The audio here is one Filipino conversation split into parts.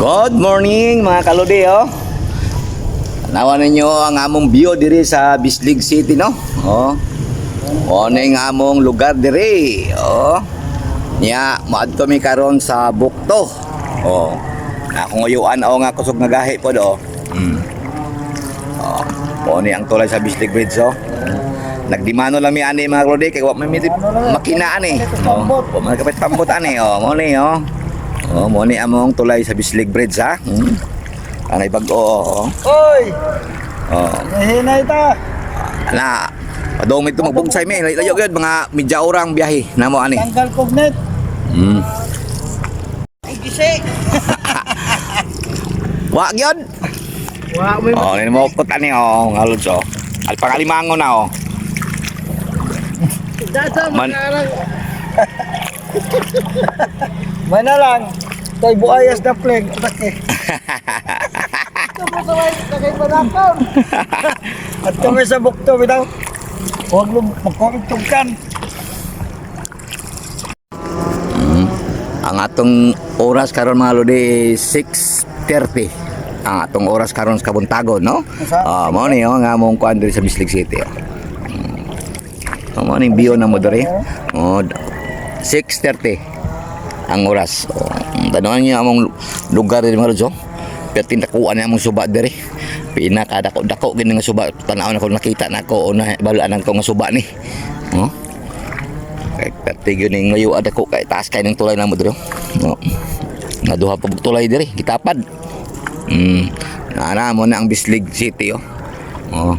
Good morning mga kalodi oh. Nawa ninyo ang among view diri sa Bislig City no. Oh. O ning among lugar diri. Oh. Nya maadto mi karon sa Bukto. Oh. Na kung uyuan o nga kusog nga gahi po do. Mm. Oh. O ni ang tulay sa Bislig Bridge oh. Nagdimano lang mi ani mga kalodi kay wa may miti- makina ani. Oh. Wa man kapit pambot ani oh. Mo ni oh. Oh, mo ni among tulay sa Bislig Bridge ha. Hmm. Anay bag-o. Oh. Oy! Oh. Nahinay ta! Ana, padong ito magbugsay mi. Layo gyud mga medya orang biyahe namo ani. Tanggal kognet! Hmm. Ay, gisi! Wa gyud. Wa mo Oh, ni mo kot ani oh, ngalod so. Al pangalimango na oh. Dada, Man-. May na lang. Kay buayas na pleg. Atake. Ito po sa may kay panakaw. At kami sa bukto bitaw. Huwag mo magkakitugkan. Ang atong oras karon mga lodi 6:30. Ang atong oras karon sa Kabuntagon, no? Ah, mo ni oh, nga among kuan diri sa Bislig City. Oh. Mo ni bio na mo diri. Oh, d- 6:30 ang oras. Oh, tanong niyo among lugar diri mga lods. oh. Pero tinakuan niya among suba diri. Pinakadako-dako gini nga suba. Tanaw na ko nakita na ko una balaan ko nga suba ni. Oh. Kay pati yun yung ngayon ada ko kay taas kay ng tulay na mo diri. No. Nga duha pa tulay diri, gitapad. Mm. Ana mo na ang Bislig City oh. Oh.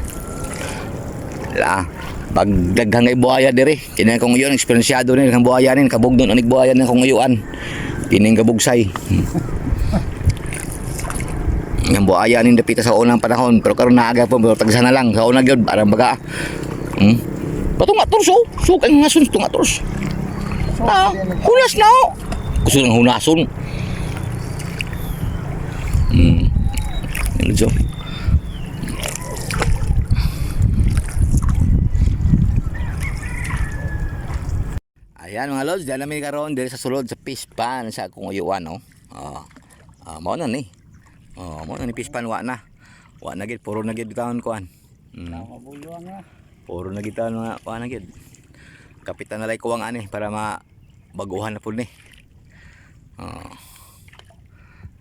La pag daghang ay buhaya diri, kini kong yun eksperyensyado ni kang buhaya ni kabugdon anig buhaya ni kong nguyuan. Kining kabugsay. Yang buhaya ni dapita sa unang panahon pero karon naaga po pero tagsa na lang sa unang gyud parang baga. Hmm. Bato nga torso, so kay nga sun tunga tors. Ah, hunas na oh. Gusto ng hunason. Hmm. Yan Ayan mga lods, dyan namin karoon diri sa sulod sa pispan sa akong uyuan no. Ah, ah mao na ni. Oh, mao na ni pispan wa na. Wa na gid puro na gid taon kuan. Mm. Puro na gid taon mga wa na gid. Kapitan na lay kuwang ani para ma baguhan na pud ni. Oh.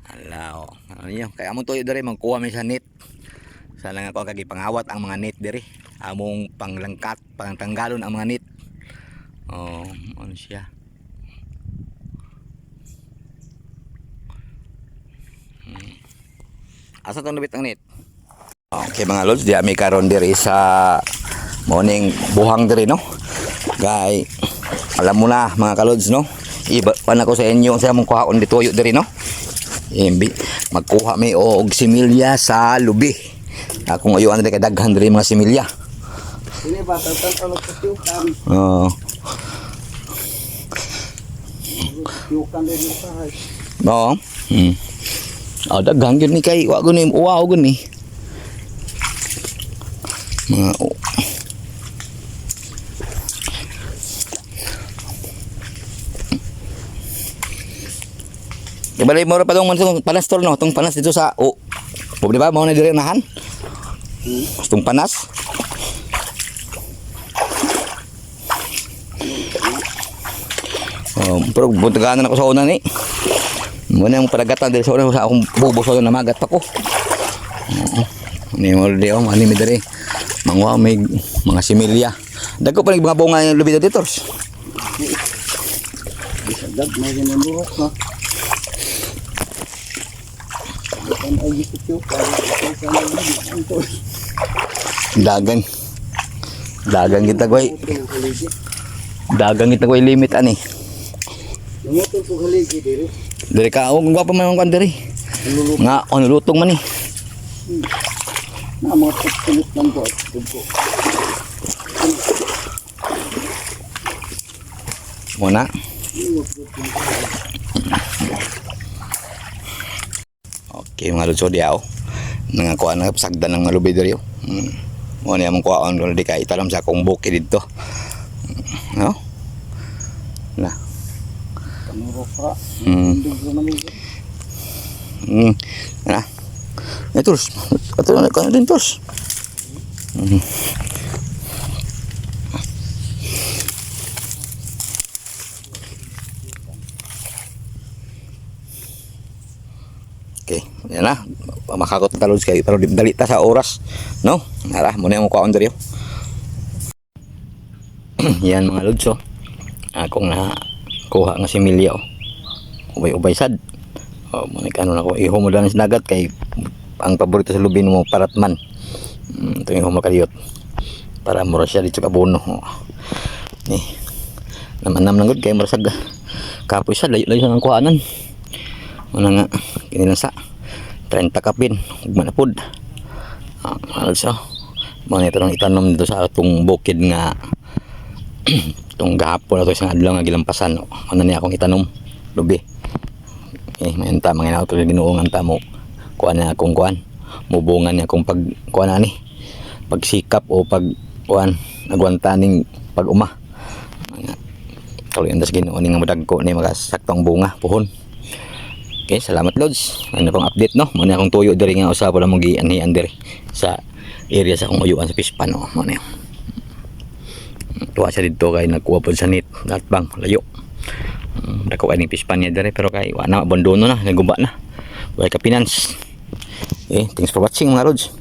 Ala, oh. Ano niyo? Kaya among tuyo diri magkuha mi sa net. Sana nga ko kagi pangawat ang mga net diri. Among panglangkat, pangtanggalon ang mga net. Oh, ano siya? Hmm. Asa tong nabit ang net? Okay mga lods, di ami karon diri sa morning buhang diri no. Gay, alam mo na mga kalods no. Iba pa na ko sa inyo sa mong kuhaon dito tuyo diri no. Imbi magkuha mi og similya sa lubi. Akong ayuan diri kay daghan diri mga similya. Oh, No. Hmm. Oh, daghan gyud ni kay wa gud ni uwa gud ni. Mga oh. Ibalay mo ra pa tong panas tol no, tong panas dito sa. Oh. di ba mo na dire nahan? Tong panas. Oh, pero buntagaan na ako sa una ni. Muna yung palagatan dito sa una sa akong bubo sa una magat pa ko. Oo. Ni mo di oh, mani mi diri. Mangwa may mga similya. Dagko pa ning mga bunga yung lubi dito. Dag may ginulurok na. Ang ay gito tiyukan. Tiyukan na yun. Ang to. Dagan. Dagan kita koy. Ang haligi. Dagan kita koy limit ani. Lumutol po haligi diri. Diri ka og gwa pa man kan diri. Nga on lutong man ni. na mga tutulot ng buhat. Dugo. Muna. Okay, mga lutso diaw. Nangakuha na sagdan ng lubi diri. Hmm. Mo ni among kuhaon kung di ka italam sa akong buki dito. No? Na. Hmm. Hmm. Ano? Eh, tools. Ito ka din, tools. Hmm. Okay, yan na. Makakot na talods kayo. Pero dali ta sa oras. No? Nara, muna yung mukha diri. yan mga lods, oh. Akong na kuha nga si Milya, oh. Ubay-ubay sad. Oh, muna ka ano na ko. Iho mo lang sa dagat kay ang paborito sa lubin mo, paratman. Mm, ito yung kaliyot. Para mura siya dito kabuno. Oh. Ni. Naman-nam lang gud kay marasag. Kapoy sa layo-layo sa ng kuhanan. Muna nga, kinilang sa 30 kapin, manapod. Ah, ano siya? Mga ito nang itanom dito sa atong bukid nga itong gahapon na ito isang adlaw nga gilampasan. No? Ano niya akong itanom? Lubi. Eh, mayon ta, mga nauto ginuungan ta mo. Kuha na akong kuan. Mubungan niya akong pag kuha na ni. Pagsikap o pag kuan nagwantaning pag uma. Tuloy ang das ginuon nga madagko ni magasaktong bunga puhon. Okay, salamat Lods. Ano pang update no? Muna akong tuyo diri nga usa pala mong gianhian diri sa area sa akong uyuan sa Pispan no. Mo na yun. Tuwa siya dito kay nagkuha po sa nit at bang layo. Um, dako ay ni Pispan niya diri pero kay wala na abandono na, naguba na. Wala ka finance. Okay, thanks for watching mga Lods.